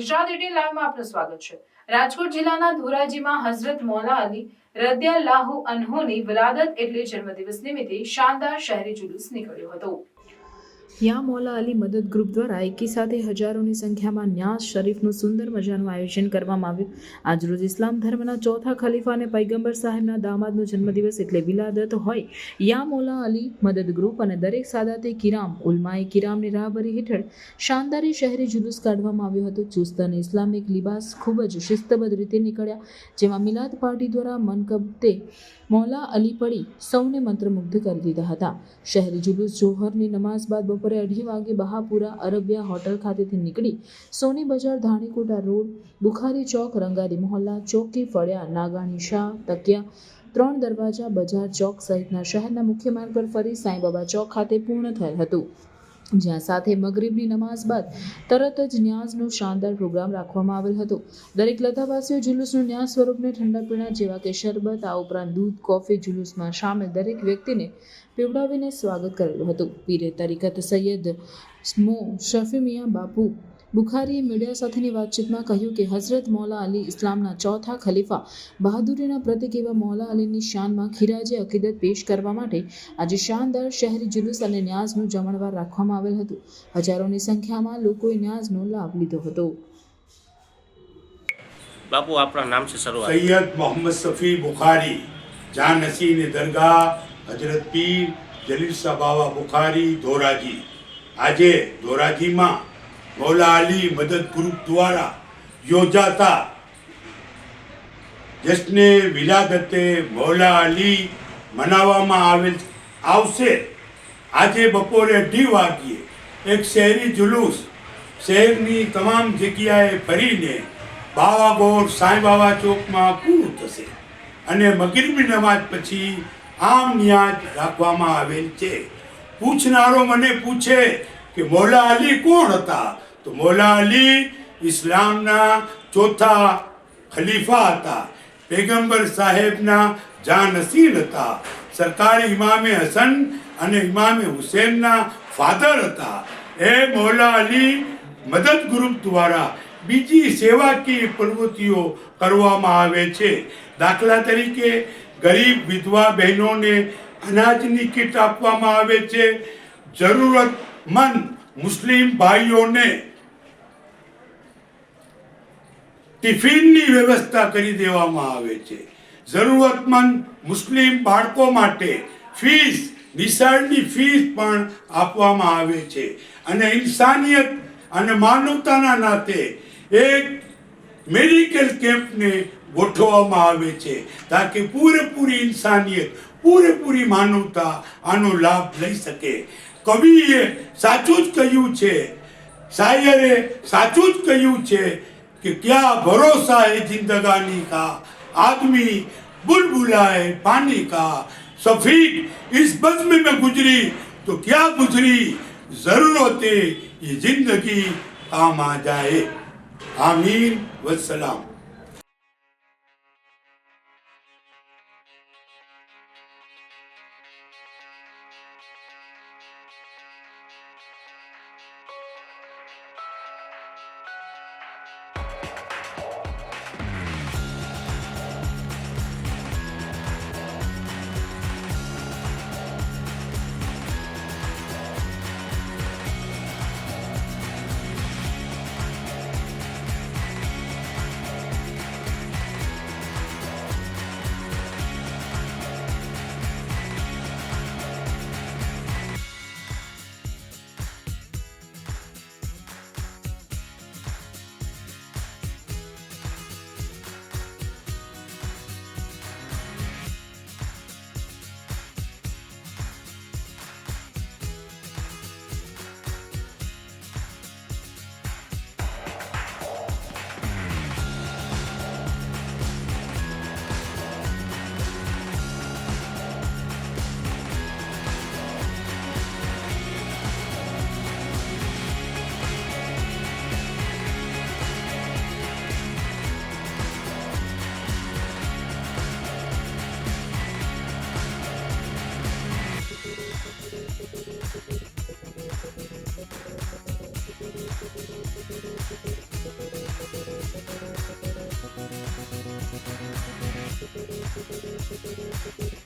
Gujarat at લાઈવમાં આપનું સ્વાગત છે. રાજકોટ જિલ્લાના ધોરાજીમાં હઝરત મૌલા અલી રદિયલ્લાહુ અન્હોની વિલાદત એટલે જન્મદિવસ નિમિત્તે શાનદાર શહેરી જુલુસ નીકળ્યો હતો. યા મૌલા અલી મદદ ગ્રુપ દ્વારા એકી સાથે હજારોની સંખ્યામાં ન્યાઝ શરીફનું સુંદર મજાનું આયોજન કરવામાં આવ્યું. આજરોજ ઇસ્લામ ધર્મના ચોથા ખલીફા અને પૈગંબર સાહેબના દામાદનો જન્મદિવસ એટલે વિલાદત હોય. યા મૌલા અલી મદદ ગ્રુપ અને દરેક સાદાતે કિરામ, ઉલમાએ કિરામની રાહબરી હેઠળ શાનદારી શહેરી જુલુસ કાઢવામાં આવ્યો હતો. ચુસ્ત અને ઇસ્લામિક લિબાસ ખૂબ જ શિસ્તબદ્ધ રીતે નીકળ્યા, જેમાં મિલાદ પાર્ટી દ્વારા મનકબતે મૌલા અલી પડી સૌને મંત્રમુગ્ધ કરી દીધા હતા. શહેરી જુલુસ જોહરની નમાઝ બાદ બપોરે અઢી વાગે બહાપુરા અરબિયા હોટલ ખાતેથી નીકળી સોની બજાર, ધાણીકોટા રોડ, બુખારી ચોક, રંગારી મહોલ્લા, ચોકી, ફળિયા, નાગાણી શાહ, તકિયા, ત્રણ દરવાજા, બજાર ચોક સહિતના શહેરના મુખ્ય માર્ગ પર ફરી સાંઈબાબા ચોક ખાતે પૂર્ણ થયેલ હતું. જ્યાં સાથે મગરીબની નમાઝ બાદ તરત જ ન્યાઝનો શાનદાર પ્રોગ્રામ રાખવામાં આવેલ હતો. દરેક લતાવાસીઓ જુલુસનું ન્યાઝ સ્વરૂપને ઠંડા પીણા જેવા કે શરબત, આ ઉપરાંત દૂધ, કોફી જુલુસમાં સામેલ દરેક વ્યક્તિને પીવડાવીને સ્વાગત કરેલું હતું. પીરે તરીકત સૈયદ સ્મો શફીમિયા બાપુ બુખારીએ મીડિયા સાથેની વાતચીતમાં કહ્યું કે હઝરત મૌલા અલી ઇસ્લામના ચોથા ખલીફા બહાદુરીના પ્રતિક એવા મૌલા અલીની શાનમાં ખીરાજે અકીદત પેશ કરવા માટે આજે શાનદાર શહેરી જુલુસ અને ન્યાઝનું જમણવાર રાખવામાં આવેલ હતું. હજારોની સંખ્યામાં લોકોએ ન્યાઝનો લાભ લીધો હતો. બાપુ આપણા નામ છે શરૂઆત સૈયદ મોહમ્મદ સફી બુખારી જાન નસીન દરગાહ હજરત પીર જલીલ શાહ બાવા બુખારી ધોરાજી. આજે ધોરાજીમાં મૌલા અલી મદદ ગ્રુપ દ્વારા યોજાતા જશ્ને વિલાદતે મૌલા અલી મનાવવામાં આવેલ આવશે. આજે બપોરે અઢી વાગ્યે એક શહેરી જુલુસ શહેરની તમામ જગ્યાએ ફરીને બાવાગોર સાંઈ બાબા ચોકમાં પૂરું થશે અને મગીરબી નમાજ પછી આમ ન્યાજ રાખવામાં આવેલ છે. પૂછનારો મને પૂછે કે મોલા અલી કોણ હતા? તો મૌલા અલી ઇસ્લામના ચોથા ખલીફા હતા. પેગમ્બર સાહેબના જાનસીન હતા. સરકારી ઇમામે હસન અને ઇમામે હુસેનના ફાધર હતા. એ મૌલા અલી મદદ ગ્રુપ દ્વારા બીજી સેવાકીય પ્રવૃત્તિઓ કરવામાં આવે છે. દાખલા તરીકે ગરીબ વિધવા બહેનોને અનાજની કીટ આપવામાં આવે છે. જરૂરતમંદ મુસ્લિમ ભાઈઓને ટિફિનની વ્યવસ્થા કરી દેવામાં આવે છે. જરૂરતમંદ મુસ્લિમ બાળકો માટે ફીસ, નિશાળની ફીસ પણ આપવામાં આવે છે. અને ઇન્સાનિયત અને માનવતાના નાતે એક મેડિકલ કેમ્પને ગોઠવવામાં આવે છે, તાકે પૂરેપૂરી ઇન્સાનિયત, પૂરેપૂરી માનવતા આનો લાભ લઈ શકે. કવિએ સાચું જ કહ્યું છે, શાયરે સાચું જ કહ્યું છે कि क्या भरोसा है जिंदगानी का आदमी बुलबुला है पानी का सफीक इस बज़्म में गुजरी तो क्या गुजरी जरूरत ये जिंदगी काम आ जाए आमीन वसलाम Bye.